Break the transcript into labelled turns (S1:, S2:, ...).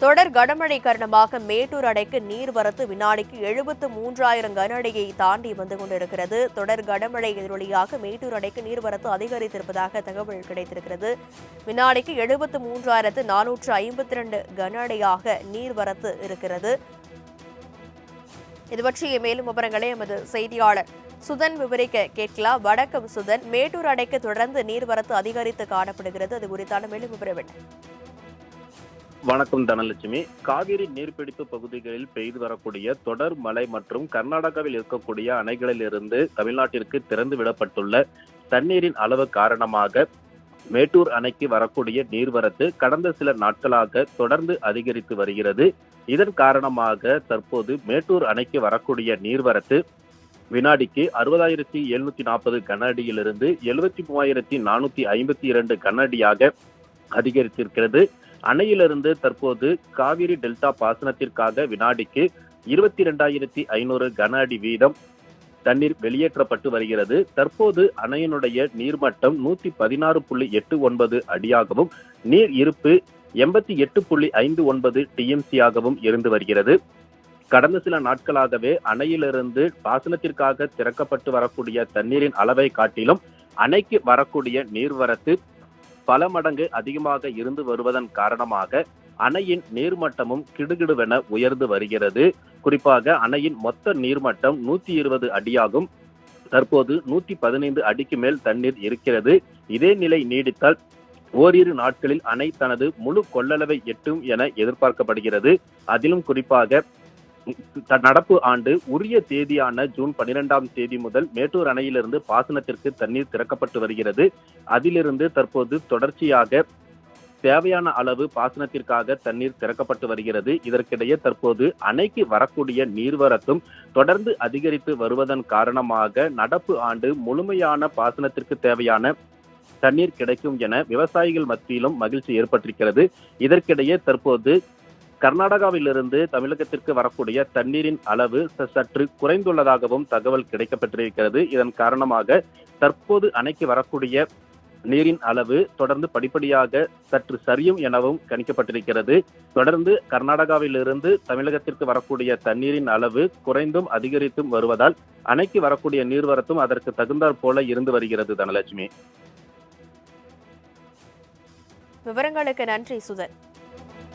S1: தொடர் கனமழை காரணமாக மேட்டூர் அணைக்கு நீர்வரத்து வினாடிக்கு எழுபத்து மூன்றாயிரம் கன அடியை தாண்டி வந்து கொண்டிருக்கிறது. தொடர் கனமழை எதிரொலியாக மேட்டூர் அணைக்கு நீர்வரத்து அதிகரித்திருப்பதாக தகவல் கிடைத்திருக்கிறது. வினாடிக்கு எழுபத்து மூன்றாயிரத்து நானூற்று ஐம்பத்தி ரெண்டு கன அடியாக நீர்வரத்து இருக்கிறது. இது பற்றிய மேலும் விவரங்களை எமது செய்தியாளர் சுதன் விவரிக்க கேட்கலாம். வணக்கம் சுதன். மேட்டூர் அணைக்கு தொடர்ந்து நீர்வரத்து அதிகரித்து காணப்படுகிறது. அது குறித்தான மேலும் விவரம் என்ன?
S2: வணக்கம் தனலட்சுமி. காவிரி நீர்பிடிப்பு பகுதிகளில் பெய்து வரக்கூடிய தொடர் மழை மற்றும் கர்நாடகாவில் இருக்கக்கூடிய அணைகளில் இருந்து தமிழ்நாட்டிற்கு திறந்து விடப்பட்டுள்ள தண்ணீரின் அளவு காரணமாக மேட்டூர் அணைக்கு வரக்கூடிய நீர்வரத்து கடந்த சில நாட்களாக தொடர்ந்து அதிகரித்து வருகிறது. இதன் காரணமாக தற்போது மேட்டூர் அணைக்கு வரக்கூடிய நீர்வரத்து வினாடிக்கு அறுபதாயிரத்தி எழுநூத்தி நாற்பது கன அடியிலிருந்து எழுபத்தி மூவாயிரத்தி நானூத்தி ஐம்பத்தி இரண்டு கன அடியாக அதிகரித்திருக்கிறது. அணையிலிருந்து தற்போது காவிரி டெல்டா பாசனத்திற்காக வினாடிக்கு இருபத்தி இரண்டாயிரத்தி ஐநூறு கன அடி வீதம் தண்ணீர் வெளியேற்றப்பட்டு வருகிறது. தற்போது அணையினுடைய நீர்மட்டம் நூத்தி பதினாறு புள்ளி எட்டு ஒன்பது அடியாகவும் நீர் இருப்பு எண்பத்தி எட்டு புள்ளி ஐந்து ஒன்பது டிஎம்சியாகவும் இருந்து வருகிறது. கடந்த சில நாட்களாகவே அணையிலிருந்து பாசனத்திற்காக திறக்கப்பட்டு வரக்கூடிய தண்ணீரின் அளவை காட்டிலும் அணைக்கு வரக்கூடிய நீர்வரத்து பல மடங்கு அதிகமாக இருந்து வருவதன் காரணமாக அணையின் நீர்மட்டமும் கிடுகிடுவென உயர்ந்து வருகிறது. குறிப்பாக அணையின் மொத்த நீர்மட்டம் நூத்தி இருபது அடியாகும். தற்போது நூத்தி பதினைந்து அடிக்கு மேல் தண்ணீர் இருக்கிறது. இதே நிலை நீடித்தால் ஓரிரு நாட்களில் அணை தனது முழு கொள்ளளவை எட்டும் என எதிர்பார்க்கப்படுகிறது. அதிலும் குறிப்பாக நடப்பு ஆண்டு உரிய தேதியான ஜூன் பனிரெண்டாம் தேதி முதல் மேட்டூர் அணையிலிருந்து பாசனத்திற்கு தண்ணீர் திறக்கப்பட்டு வருகிறது. அதிலிருந்து தற்போது தொடர்ச்சியாக தேவையான அளவு பாசனத்திற்காக தண்ணீர் திறக்கப்பட்டு வருகிறது. இதற்கிடையே தற்போது அணைக்கு வரக்கூடிய நீர்வரத்தும் தொடர்ந்து அதிகரித்து வருவதன் காரணமாக நடப்பு ஆண்டு முழுமையான பாசனத்திற்கு தேவையான தண்ணீர் கிடைக்கும் என விவசாயிகள் மத்தியிலும் மகிழ்ச்சி ஏற்பட்டிருக்கிறது. இதற்கிடையே தற்போது கர்நாடகாவிலிருந்து தமிழகத்திற்கு வரக்கூடிய தண்ணீரின் அளவு சற்று குறைந்துள்ளதாகவும் தகவல் கிடைக்கப்பட்டிருக்கிறது இதன் காரணமாக தற்போது அணைக்கு வரக்கூடிய நீரின் அளவு தொடர்ந்து படிப்படியாக சற்று சரியும் எனவும் கணிக்கப்பட்டிருக்கிறது. தொடர்ந்து கர்நாடகாவிலிருந்து தமிழகத்திற்கு வரக்கூடிய தண்ணீரின் அளவு குறைந்தும் அதிகரித்தும் வருவதால் அணைக்கு வரக்கூடிய நீர்வரத்தும் அதற்கு தகுந்தாற் போல இருந்து வருகிறது தனலட்சுமி.
S1: விவரங்களுக்கு நன்றி சுதன்.